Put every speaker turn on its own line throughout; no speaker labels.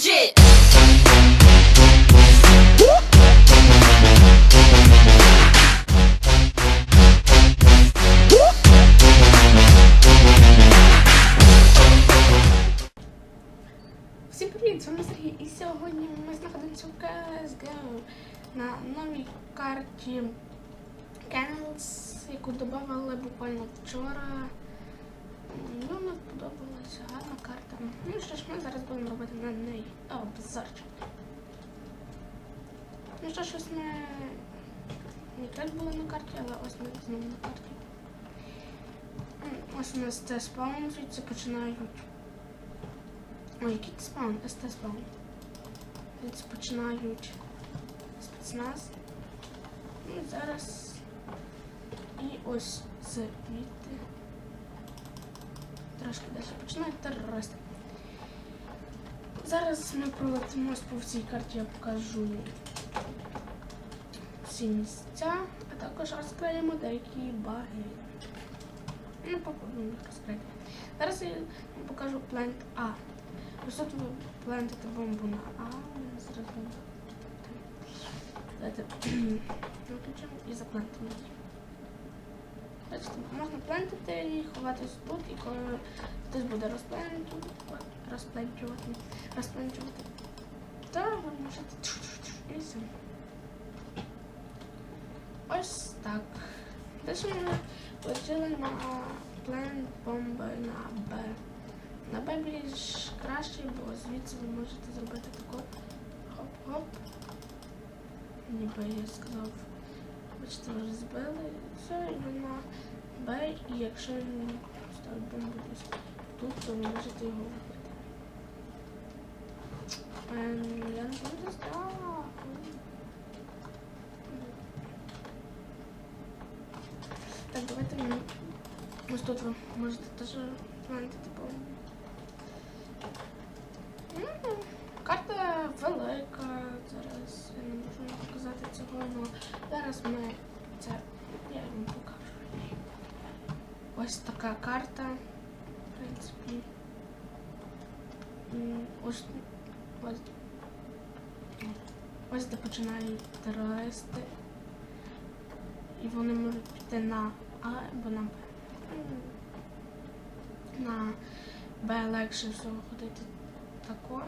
legit.
Всім привіт, з вами Сергій і сьогодні ми знаходимося в CSGO на новій карті Kennels, яку додавали буквально вчора. Ну, нам подобалася гарна карта. Ну що ж, ми зараз будемо робити на неї обзорчик. Ну що ж, ось ми не так були на карті, але ось ми знову на карті. Ось у нас це спаун, звідси починають Ой, який це спаун? СТ спаун. Звідси починають спецназ. Ну і зараз. І ось звідти. Трошки далі починають терористи. Зараз ми пролетимось по всій карті, я покажу всі місця, а також розкриємо деякі баги. Ну, попробуємо їх розкрити. Зараз я покажу плент А. Ось тут ви плентите бомбу на А, ми. Давайте виключимо і заплентимо її. Можна плентити ховатись тут, і коли хтось буде розпленчувати, розпленчувати, розпленчувати, то ви можете і все. Ось так. Далі ми полетіли на плент бомби на Б. На Б більш краще, бо звідси ви можете зробити тако хоп-хоп. Ніби я сказав, бачите, вже збили. Все, і ви на Б, і якщо він ставить бомбу десь тут, то ви можете його вбити. Ем, я не буду здала. Так, давайте ми ось тут ви можете теж бомбу. Ну, Карта велика, зараз я не можу вам цього, зараз ми це я вам покажу. Ось така карта, в принципі. Ось ось, ось де починають терористи. І вони можуть піти на А або на Б. На Б легше всього ходити тако.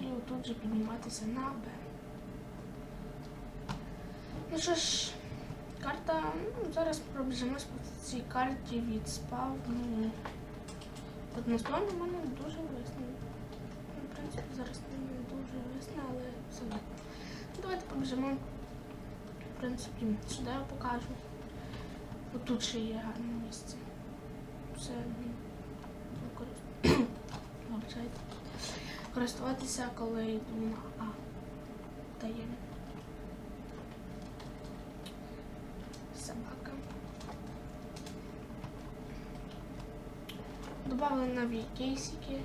І отут же підніматися на Б. Ну що ж, карта. Ну, зараз пробіжимось по цій карті від спавну. Спавні в мене дуже весно. Ну, В принципі, зараз не дуже весно, але все одно. Ну, Давайте побіжимо. В принципі, сюди я покажу. Отут ще є гарне місце. Все використ- вибачайте. користуватися, коли йду на А. Таємно. Собака. Добавили нові кейсики.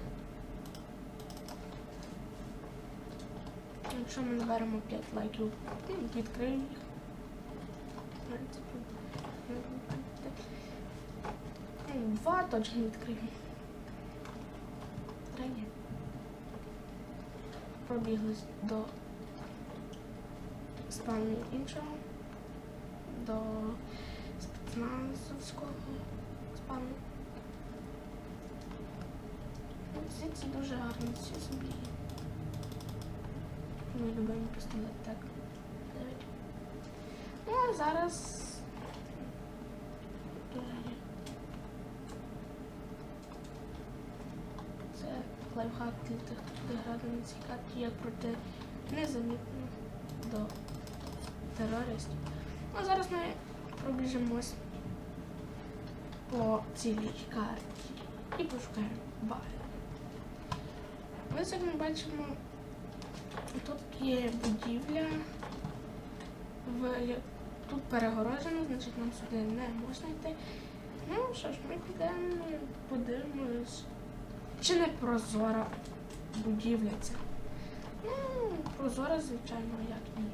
Якщо ми наберемо 5 лайків, відкрию їх. Ну, два точно відкрию. Три ні. Пробігли до спавну іншого, до спецназовського спавну. Ну, Звідси дуже гарно всі собі. Ми любимо пістолет так. Ну а зараз дуже є. Це лайфхак для тих, хто буде грати на цій карті, як пройти незамітно до терористів. Ну, зараз ми пробіжимось по цілій карті і пошукаємо як ми бачимо, тут є будівля, в, тут перегорожено, значить нам сюди не можна йти. Ну що ж, ми підемо, подивимось. Чи не прозора будівля ця? Ну, прозора, звичайно, як ні.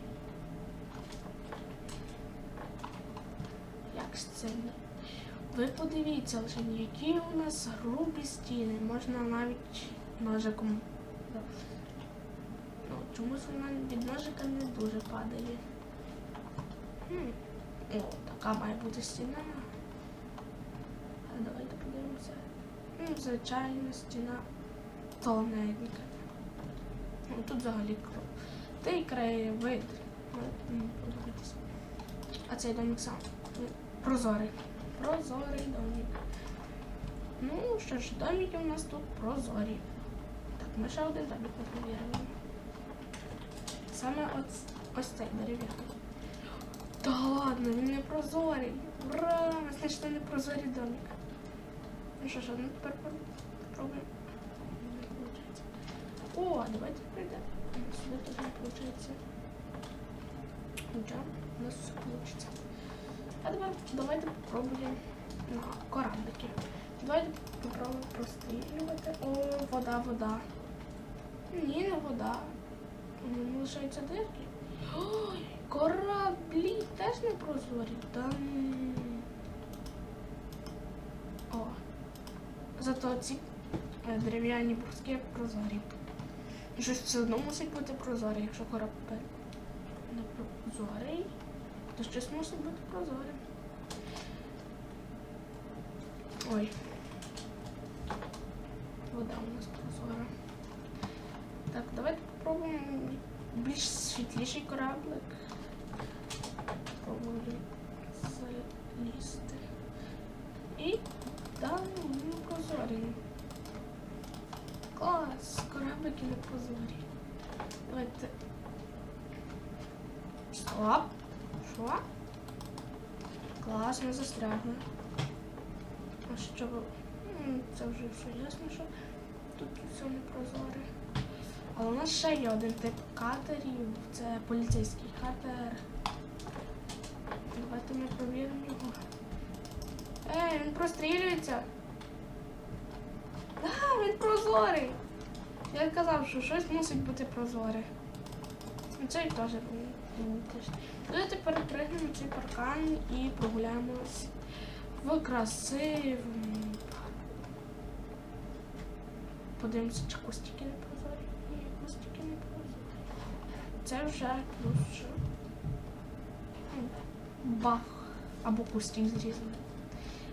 Як ж це ні? Ви подивіться лише, які у нас грубі стіни. Можна навіть ножиком. Ну, чомусь вона від ножика не дуже падає. Хм. О, така має бути стіна. А давайте подивимося. Ну, звичайна стіна тоненька. Ну, тут взагалі кров. Та й краєвид. Ну. А цей домик сам. ну, Прозорий. Прозорий домик. Ну, що ж, домики у нас тут прозорі. Так, ми ще один домик не перевірили. Саме ось, ось цей дерев'яний. Та ладно, він не прозорий. Ура! Ми знайшли не прозорий домик. Ну що ж, ну тепер попробуємо. Не. О, давайте. Сюди теж не виходить. Хоча у нас все вийде. А тепер давайте попробуємо на кораблики. Давайте попробуємо прострілювати. О, вода, вода. Ні, не вода. Лишаються дирки. Ой, кораблі теж не прозорі. Та. О. Зато ці е, дерев'яні бруски прозорі. Щось все одно мусить бути прозорий, якщо корабель не прозорий, то щось мусить бути прозорим. Ой. Вода у нас прозора. Так, давайте попробуємо більш світліший кораблик. Попробую залізти. І да, вони прозорі. Клас! Кораблики не прозорі. Давайте. Стоп. Що? Клас, ми застрягли. А що? Це вже все ясно, що тут все не прозоре. Але у нас ще є один тип катерів. Це поліцейський катер. Давайте ми провіримо його. Ей, він прострілюється. Він прозорий. Я казав, що щось мусить бути прозоре. Ну, Цей теж теж. Давайте перепригнемо цей паркан і прогуляємось в красивому парку. Подивимося, чи кустики не прозорі. Ні, кустики не прозорі. Це вже плюс. Бах. Або кустик зрізаний.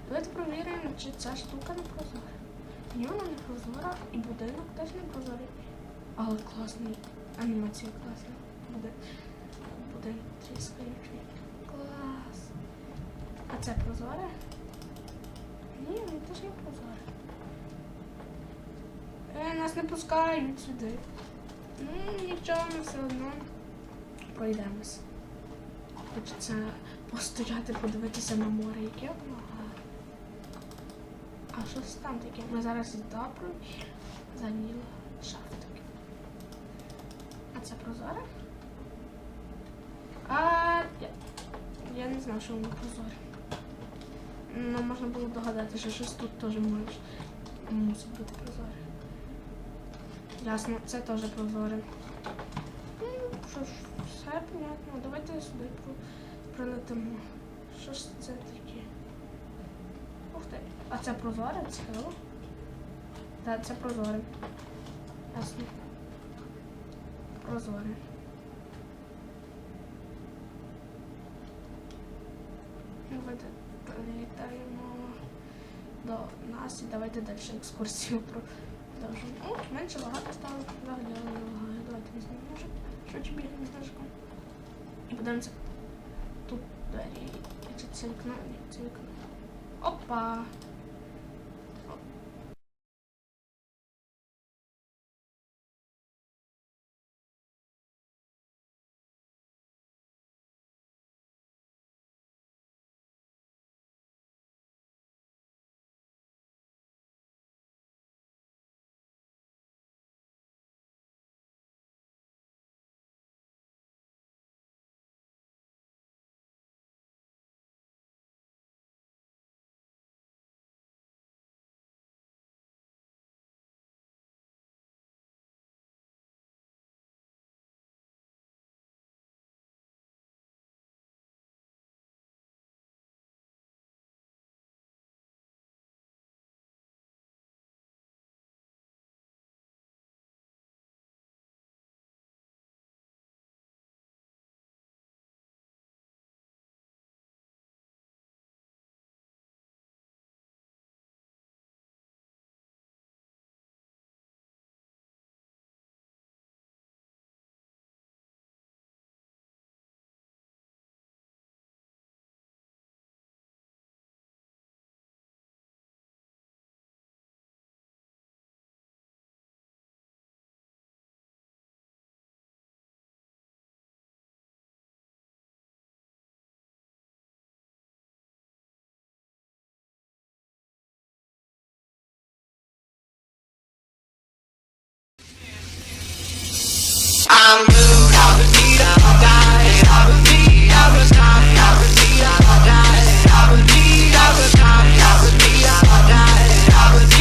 Давайте провіримо, чи ця штука не прозора. Ні, вона не прозора, і будинок теж не прозорий. Але класний. Анімація класна. Буде. Будинок тріскаючий. Клас. А це прозоре? Ні, він теж не прозоре. Е, нас не пускають сюди. Ну, нічого, ми все одно пройдемось. Хочеться постояти, подивитися на море, яке воно що це там таке? Ми зараз із доброю заніли шафтики. А це прозоре? А я, не знав, що воно прозоре. Ну, можна було догадати, що щось тут теж може мусить бути прозоре. Ясно, це теж прозоре. Ну, що ж, все понятно. Давайте сюди про- прилетимо. Що ж це таке? А це прозоре? Цікаво. Так, це прозоре. Ясно. Прозоре. Прилітаємо до нас і давайте далі екскурсію продовжимо. О, менше багато стало. Взагалі не лагає. Давайте візьмемо ножик. Що чи бігаємо з? І подивимося. Тут двері. Чи це вікно? Ні, це вікно. Опа!